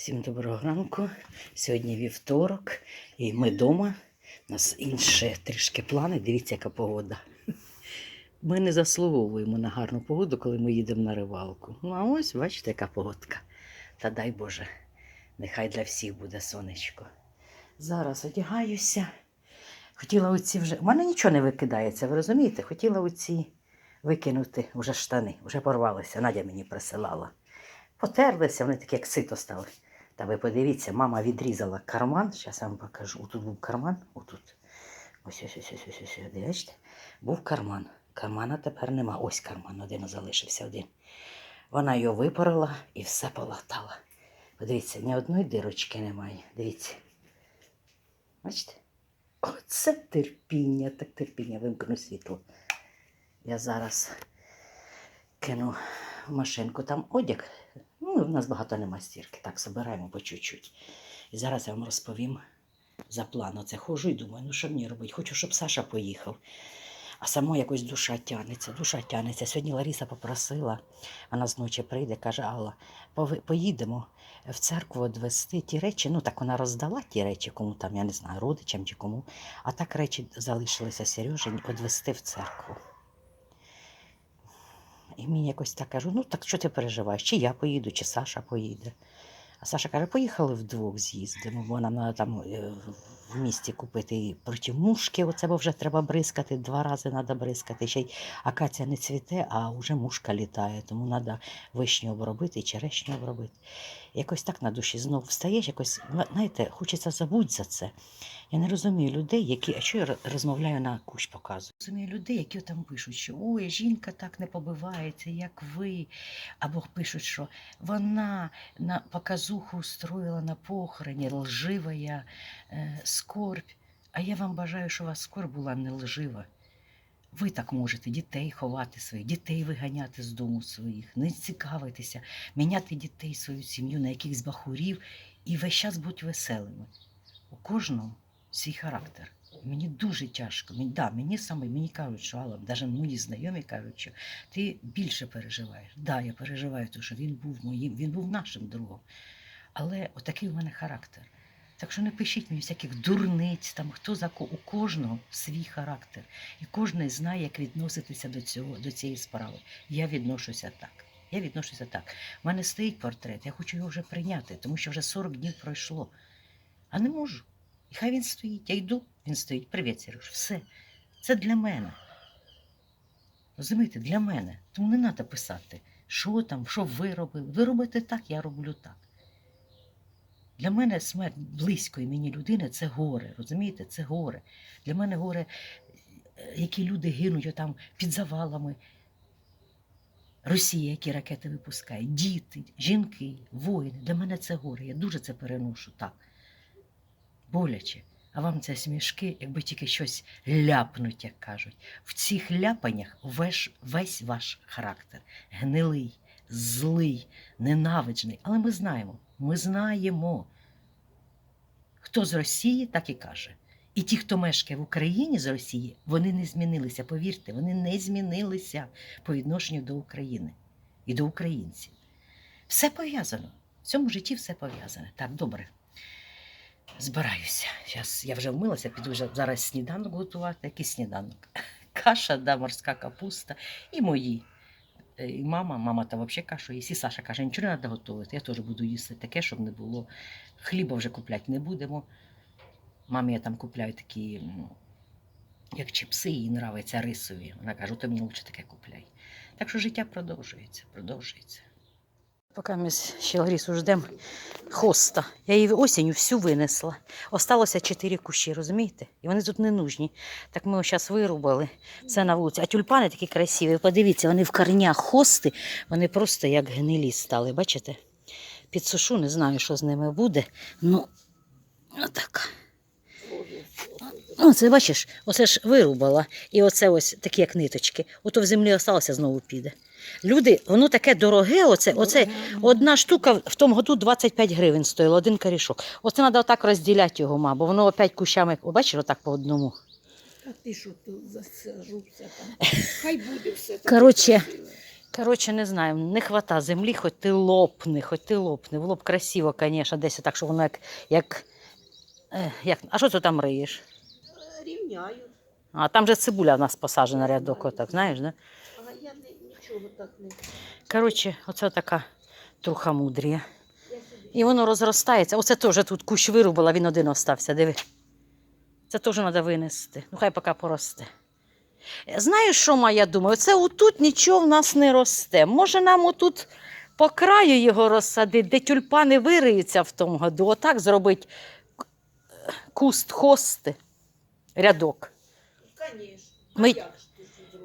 Всім доброго ранку. Сьогодні вівторок, і ми вдома. У нас інші трішки плани. Дивіться, яка погода. Ми не заслуговуємо на гарну погоду, коли ми їдемо на рибалку. Ну, а ось, бачите, яка погодка. Та дай Боже, нехай для всіх буде сонечко. Зараз одягаюся. Хотіла оці вже. У мене нічого не викидається, ви розумієте? Хотіла оці викинути вже штани, вже порвалися. Надя мені присилала. Потерлися, вони такі як сито стали. Та ви подивіться, мама відрізала карман. Зараз я вам покажу. Отут був карман, отут. Ось ось ось ось ось ось. Бачите? Був карман. Кармана тепер нема. Ось карман один залишився один. Вона його випорола і все полатала. Подивіться, ні одної дирочки немає. Дивіться. Бачите? Оце терпіння, так терпіння, вимкну світло. Я зараз кину в машинку там одяг. В нас багато нема стірки, так збираємо по чуть-чуть. І зараз я вам розповім за план. Оце ходжу і думаю, ну що мені робити? Хочу, щоб Саша поїхав. А само якось душа тягнеться, душа тягнеться. Сьогодні Лариса попросила, вона зночі прийде, каже, Алла, поїдемо в церкву відвести ті речі. Ну так вона роздала ті речі, кому там, я не знаю, родичам чи кому. А так речі залишилися Сережині відвести в церкву. І мені якось так кажу, ну так що ти переживаєш? Чи я поїду, чи Саша поїде. А Саша каже, поїхали вдвох з'їздимо, бо нам треба там е, в місті купити і протимушки, оце бо вже треба бризкати, два рази треба бризкати. Ще й акація не цвіте, а вже мушка літає, тому треба вишню обробити черешню обробити. Якось так на душі знову встаєш, якось, знаєте, хочеться забути за це. Я не розумію людей, які. А що я розмовляю на кущ показую? Розумію людей, які там пишуть, що ой, жінка так не побивається, як ви. Або пишуть, що вона на показуху устроїла на похороні, лжива я е, скорбь. А я вам бажаю, що у вас скорбь була не лжива. Ви так можете дітей ховати своїх, дітей виганяти з дому своїх, не цікавитися, міняти дітей, свою сім'ю на якихось бахурів і весь час бути веселими. У кожного свій характер. Мені дуже тяжко. Мені, да, мені саме мені кажуть, що Алла, навіть мої знайомі кажуть, що ти більше переживаєш. Да, я переживаю, тому що він був моїм, він був нашим другом. Але отакий у мене характер. Так що не пишіть мені всяких дурниць, там хто за ко у кожного свій характер. І кожен знає, як відноситися до цього, до цієї справи. Я відношуся так. Я відношуся так. У мене стоїть портрет, я хочу його вже прийняти, тому що вже 40 днів пройшло. А не можу. І хай він стоїть. Я йду, він стоїть. Привіт, Сереж. Все. Це для мене. Розумієте, для мене. Тому не треба писати, що там, що ви робили. Ви робите так, я роблю так. Для мене смерть близької мені людини це горе. Розумієте, це горе. Для мене горе, е, які люди гинуть отам під завалами. Росія, які ракети випускає, діти, жінки, воїни. Для мене це горе. Я дуже це переношу так. Боляче. А вам це смішки, якби тільки щось ляпнуть, як кажуть. В цих ляпаннях весь, весь ваш характер гнилий, злий, ненавиджений. Але ми знаємо, ми знаємо. Хто з Росії, так і каже. І ті, хто мешкає в Україні з Росії, вони не змінилися. Повірте, вони не змінилися по відношенню до України і до українців. Все пов'язано. В цьому житті все пов'язане. Так, добре. Збираюся. Зараз я вже вмилася, піду вже зараз сніданок готувати. Який сніданок? Каша, да, морська капуста і мої. І мама, мама та взагалі кашу. І Саша каже, нічого не треба готувати. Я теж буду їсти таке, щоб не було. Хліба вже купляти не будемо. Мамі я там купляю такі, як чіпси, їй нравиться рисові. Вона каже, то мені лучше таке купляй. Так що життя продовжується, продовжується. Поки ми ще Ларісу ждемо хоста. Я її осінню всю винесла. Осталося чотири кущі, розумієте? І вони тут не нужні. Так ми зараз вирубали це на вулиці. А тюльпани такі красиві. Подивіться, вони в корнях хости, вони просто як гнилі стали. Бачите? Підсушу, не знаю, що з ними буде. Ну, отак. Ну, це бачиш, оце ж вирубала. І оце ось такі як ниточки. Ото в землі осталося, знову піде. Люди, воно таке дороге, оце, оце одна штука в тому году 25 гривень стоїла, один корішок. Оце треба отак розділяти його, ма, бо воно опять кущами, о, бачиш, отак по одному. А ти що тут засажуся там? Хай буде все так. Коротше. Коротше, не знаю, не хвата землі, хоч ти лопни, хоч ти лопни. Було б красиво, звісно, десь так, що воно як. як, е, як... А що ти там риєш? Рівняю. А там же цибуля в нас посаджена рядок, отак, знаєш, да? А я не, нічого так не. Коротше, оце така труха мудрія. І воно розростається. Оце теж тут кущ вирубала, він один остався. Диви. Це теж треба винести. Ну, хай поки поросте. Знаєш, що моя думаю? Це отут нічого в нас не росте. Може, нам отут по краю його розсадити, де тюльпани вириються в тому году, отак зробити куст хости, рядок. Звісно. Ми-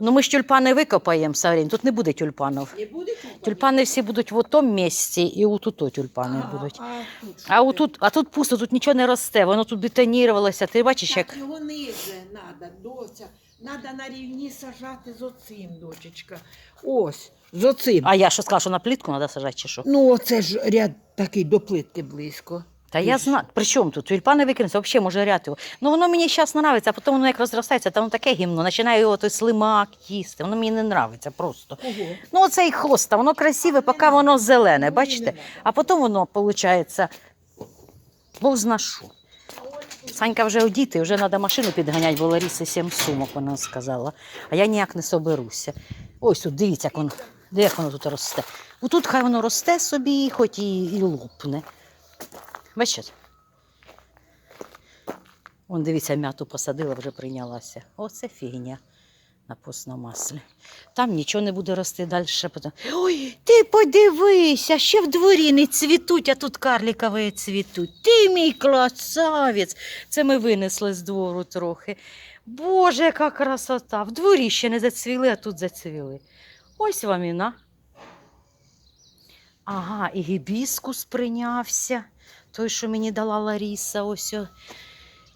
Ну ми ж тюльпани викопаємо, Саврін, тут не буде тюльпанів. Не буде тюльпанів? Тюльпани всі будуть в тому місці і отут тюльпани А, будуть. А, тут А отут, а тут пусто, тут нічого не росте, воно тут бетонірувалося. Ти бачиш, як. Його ниже треба, доця. Треба на рівні сажати з оцим, дочечка. Ось, з оцим. А я що сказала, що на плітку треба сажати чи що? Ну, оце ж ряд такий до плитки близько. Та я знаю. При чому тут? Тюльпани викинуться, взагалі може ряд його. Ну воно мені зараз подобається, а потім воно як розростається, там таке гімно, починає його той слимак їсти. Воно мені не подобається просто. Ого. Ну, оцей хоста, воно красиве, поки воно зелене, бачите? А потім воно, виходить, бог зна. Санька вже одіти, вже треба машину підганяти, бо Ларіси сім сумок, вона сказала. А я ніяк не соберуся. Ось тут, дивіться, як воно, де як воно тут росте. Отут хай воно росте собі, хоч і, і лопне. Бачите? Вон, дивіться, м'яту посадила, вже прийнялася. Оце фігня на постному маслі. Там нічого не буде рости далі. Ой, ти подивися, ще в дворі не цвітуть, а тут карлікові цвітуть. Ти мій красавець. Це ми винесли з двору трохи. Боже, яка красота! В дворі ще не зацвіли, а тут зацвіли. Ось вам і на. Ага, і гібіскус прийнявся. Той, що мені дала Ларіса, ось о,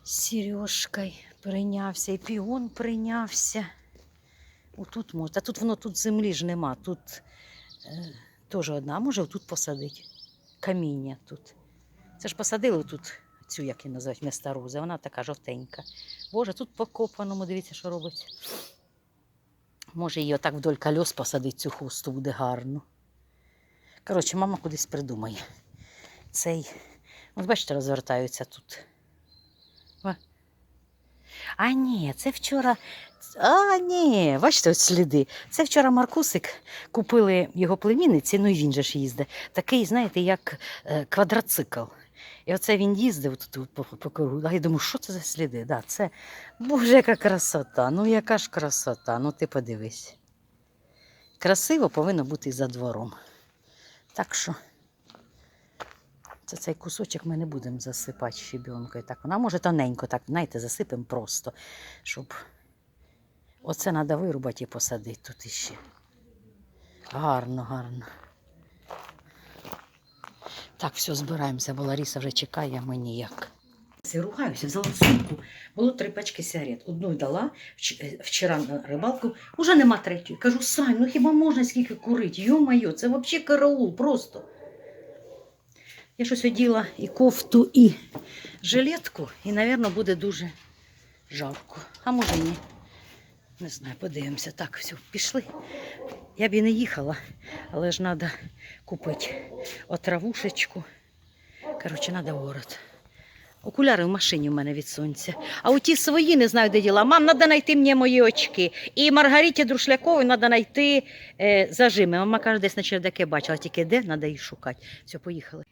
Сережкою прийнявся, і піон прийнявся. Отут можна. Та тут воно тут землі ж нема. Тут е, теж одна. А може тут посадити. Каміння тут. Це ж посадили тут цю, як її називають, міста Рузи. Вона така жовтенька. Боже, тут покопаному, дивіться, що робить. Може, її отак вдоль кольос посадити цю хусту, буде гарно. Коротше, мама кудись придумає. Цей. От бачите, розвертаються тут. А ні, це вчора. А, ні, бачите, ось сліди. Це вчора Маркусик купили його племінниці, ну і він же ж їздить. Такий, знаєте, як е, квадроцикл. І оце він їздив тут по, по кругу. А я думаю, що це за сліди? Да, це, боже, яка красота. Ну, яка ж красота. Ну, ти подивись. Красиво повинно бути за двором. Так що це цей кусочок ми не будемо засипати щебенкою. Так, вона може тоненько, так, знаєте, засипемо просто, щоб оце треба вирубати і посадити тут іще. Гарно, гарно. Так, все, збираємося, бо Ларіса вже чекає, а ми ніяк. Ругаюся, взяла сумку. Було три пачки сигарет. Одну дала е, вчора на рибалку, уже нема третьої. Кажу, Сань, ну хіба можна скільки курити? Йо-моє, це взагалі караул просто. Я щось оділа і кофту, і жилетку, і, мабуть, буде дуже жарко. А може ні. Не знаю, подивимося. Так, все, пішли. Я б і не їхала, але ж треба купити отравушечку. Коротше, треба в город. Окуляри в машині в мене від сонця. А оті свої не знаю, де діла. Мам, треба знайти мені мої очки. І Маргариті Друшляковій треба знайти е, зажими. Мама каже, десь на чердаке бачила, тільки де, треба їх шукати. Все, поїхали.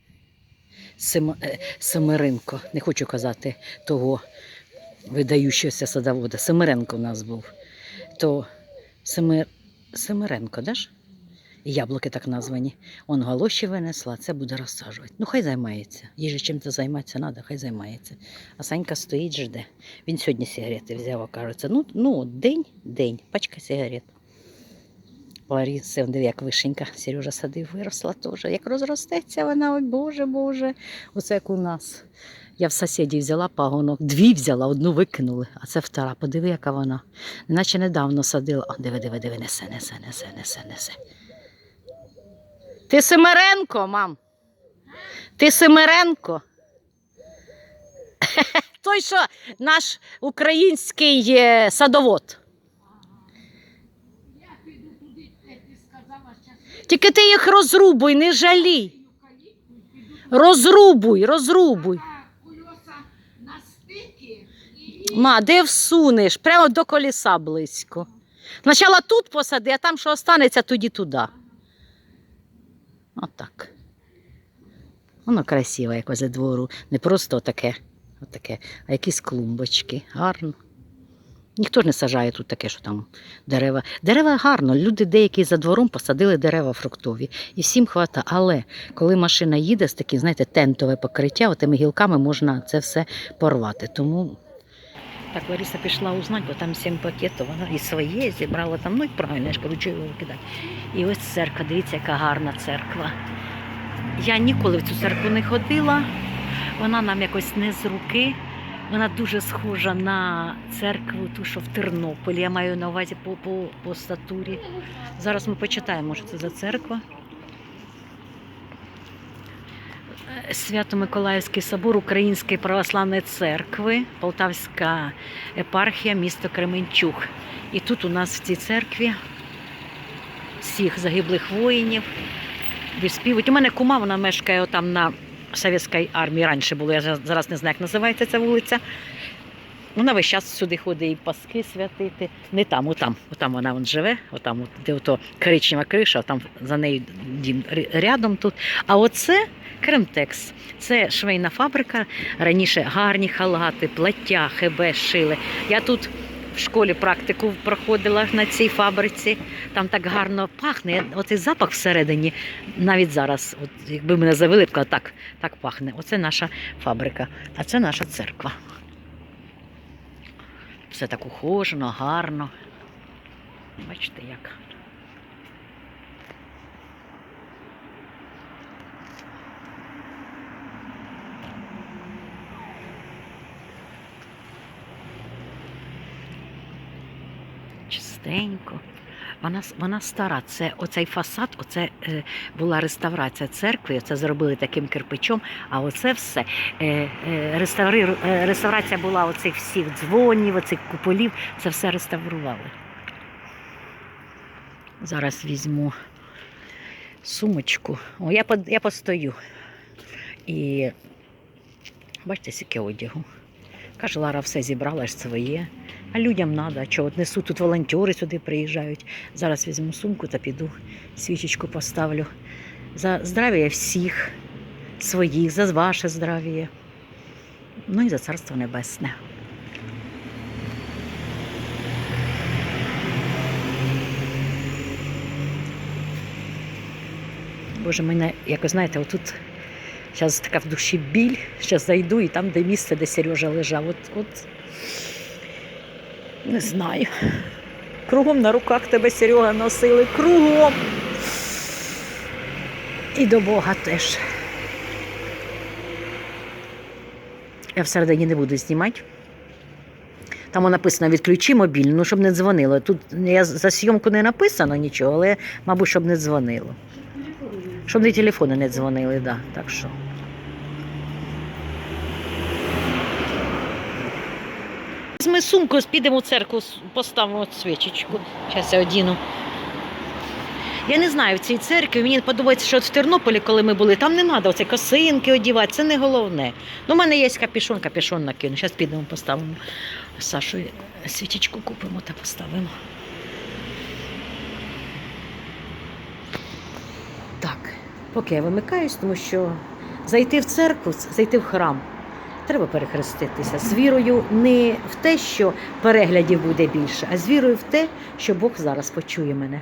Е, Семеренко, не хочу казати того видаючогося садовода. Семеренко в нас був. То Семер... Семеренко, да ж? Яблуки так названі. Он галоші винесла, це буде розсаджувати. Ну, хай займається. Їй же чим-то займатися треба, хай займається. А Санька стоїть, жде. Він сьогодні сигарети взяв, кажеться. Ну, ну, день, день, пачка сигарет. Лариси, он диви, як вишенька Сережа садив, виросла теж. Як розростеться вона, ой, Боже, Боже. Оце як у нас. Я в сусідів взяла пагонок, дві взяла, одну викинули, а це втора. Подиви, яка вона. Наче недавно садила. О, диви, диви, диви, несе, несе, несе, несе, несе. Ти Семеренко, мам. Ти Семеренко. Той, що наш український е, садовод. Я піду туди, де ти сказала, Тільки ти їх розрубуй, не жалій. Розрубуй, розрубуй. Ма, де всунеш? Прямо до коліса близько. Спочатку тут посади, а там що останеться, тоді туди. Отак. Воно красиве якось за двору. Не просто таке, отаке, а якісь клумбочки. Гарно. Ніхто ж не сажає тут таке, що там дерева. Дерева гарно. Люди деякі за двором посадили дерева фруктові. І всім хвата. Але коли машина їде з таким, знаєте, тентове покриття, отими гілками можна це все порвати. Тому так, Лариса пішла узнати, бо там сім пакетів, вона і своє зібрала там, ну і правильно, я ж кажу, його кидати. І ось церква, дивіться, яка гарна церква. Я ніколи в цю церкву не ходила, вона нам якось не з руки. Вона дуже схожа на церкву, ту, що в Тернополі. Я маю на увазі по, по, по статурі. Зараз ми почитаємо, що це за церква. Свято-Миколаївський собор Української православної церкви, Полтавська епархія, місто Кременчук. І тут у нас в цій церкві всіх загиблих воїнів відспівують. У мене кума, вона мешкає там на Совєтській армії. Раніше було, я зараз не знаю, як називається ця вулиця. Вона весь час сюди ходить і паски святити. Не там, отам, отам вона вон живе, отам, де ото коричнева криша, там за нею дім рядом тут. А оце Кремтекс. Це швейна фабрика. Раніше гарні халати, плаття, хебе шили. Я тут в школі практику проходила на цій фабриці. Там так гарно пахне. Оцей запах всередині, навіть зараз, от якби мене завели, б так, так пахне. Оце наша фабрика, а це наша церква. Все так ухожено, гарно. Бачите як. Чистенько. Вона, вона стара. Це оцей фасад, оце е, була реставрація церкви, це зробили таким кирпичом, а оце все. Е, е, е, реставрація була оцих всіх дзвонів, оцих куполів, це все реставрували. Зараз візьму сумочку. О, я, я постою. І бачите, скільки одягу. Каже, Лара все зібрала ж своє. А людям треба, чого от несуть тут волонтери сюди приїжджають. Зараз візьму сумку та піду, свічечку поставлю. За здрав'я всіх своїх, за ваше здрав'я. Ну і за царство небесне. Боже, мене, якось знаєте, отут зараз така в душі біль, зараз зайду і там, де місце, де Сережа лежав. От, от не знаю. Кругом на руках тебе Серега носили, кругом. І до Бога теж. Я всередині не буду знімати. Там написано відключи мобільний, ну щоб не дзвонило. Тут я за зйомку не написано нічого, але, мабуть, щоб не дзвонило. Щоб не телефони не дзвонили, да. так що. Ми сумку, підемо в церкву, поставимо свічечку. Зараз я одіну. Я не знаю в цій церкві. Мені подобається, що от в Тернополі, коли ми були, там не треба оце косинки одівати, це не головне. Ну, у мене є капішон, капішон накину. Зараз підемо поставимо з Сашою свічечку купимо та поставимо. Так, поки я вимикаюсь, тому що зайти в церкву, зайти в храм, треба перехреститися з вірою не в те, що переглядів буде більше, а з вірою в те, що Бог зараз почує мене.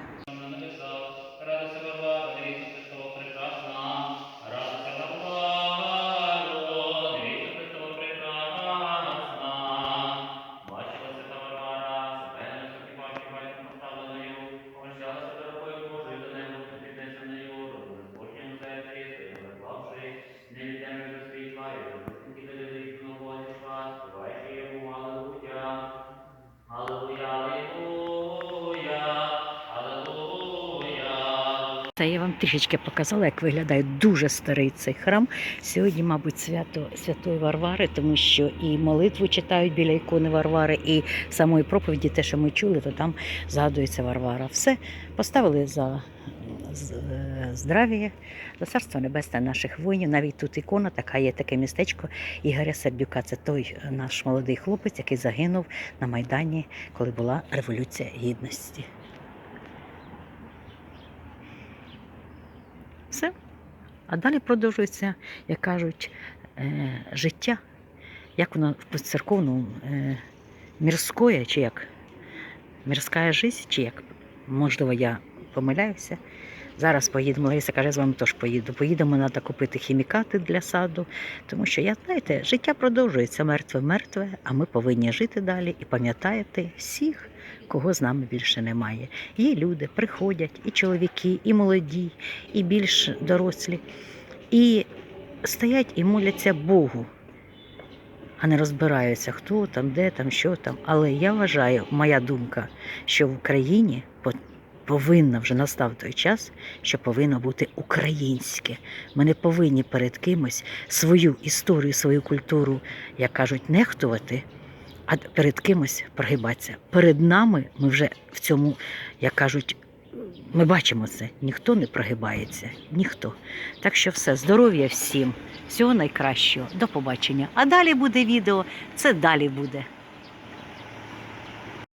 Це я вам трішечки показала, як виглядає дуже старий цей храм. Сьогодні, мабуть, свято Святої Варвари, тому що і молитву читають біля ікони Варвари, і самої проповіді, те, що ми чули, то там згадується Варвара. Все поставили за, е, за царство небесне наших воїнів. Навіть тут ікона, така є таке містечко Ігоря Сердюка. Це той наш молодий хлопець, який загинув на Майдані, коли була Революція Гідності. Все. А далі продовжується, як кажуть, е, життя, як воно в церковному е, мірське, чи як мірська життя, чи як, можливо, я помиляюся. Зараз поїдемо, Лариса каже, з вами теж поїду. Поїдемо, треба купити хімікати для саду, тому що я, знаєте, життя продовжується мертве мертве, а ми повинні жити далі і пам'ятати всіх, кого з нами більше немає. Є люди, приходять, і чоловіки, і молоді, і більш дорослі, і стоять і моляться Богу, а не розбираються, хто там, де там, що там. Але я вважаю, моя думка, що в Україні по- повинно вже настав той час, що повинно бути українське. Ми не повинні перед кимось свою історію, свою культуру, як кажуть, нехтувати, а перед кимось прогибатися. Перед нами ми вже в цьому, як кажуть, ми бачимо це. Ніхто не прогибається, ніхто. Так що все, здоров'я всім, всього найкращого, до побачення. А далі буде відео, це далі буде.